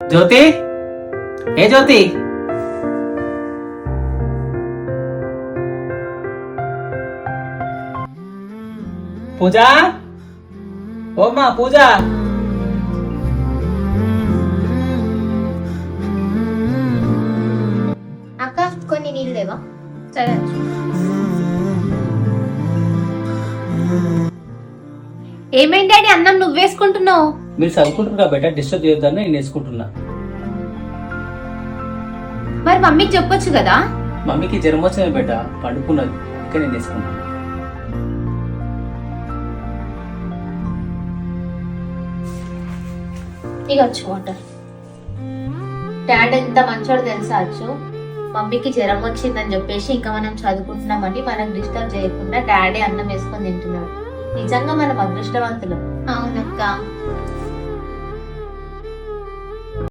జ్యోతి? ఏ జ్యోతి? పూజ? ఓమ్మా పూజ. అక్క కొన్ని నీళ్ళు లేవా? సరే. ఏమైంది డాడీ? అన్నం నువ్వేసుకుంటున్నావు? మీరు చదువుకుంటారు కాబట్టి డిస్టర్బ్ చేయొద్దని నేను వేసుకుంటున్నా. మరి మమ్మీకి చెప్పొచ్చు కదా? మమ్మీకి జ్వరం వచ్చింది బిడ్డ పడుకున్నది. ఇంకా నేను వేసుకుంటాను ఇక వచ్చు వాటర్ డాడ్ ఎంత మంచోడు తెలుసా అచ్చు? మమ్మీకి జ్వరం వచ్చిందని చెప్పేసి ఇంకా మనం చదువుకుంటున్నామని మనం డిస్టర్బ్ చేయకుండా డాడీ అన్నం వేసుకొని తింటున్నాడు. నిజంగా మనం అదృష్టవంతులు. అవునక్క.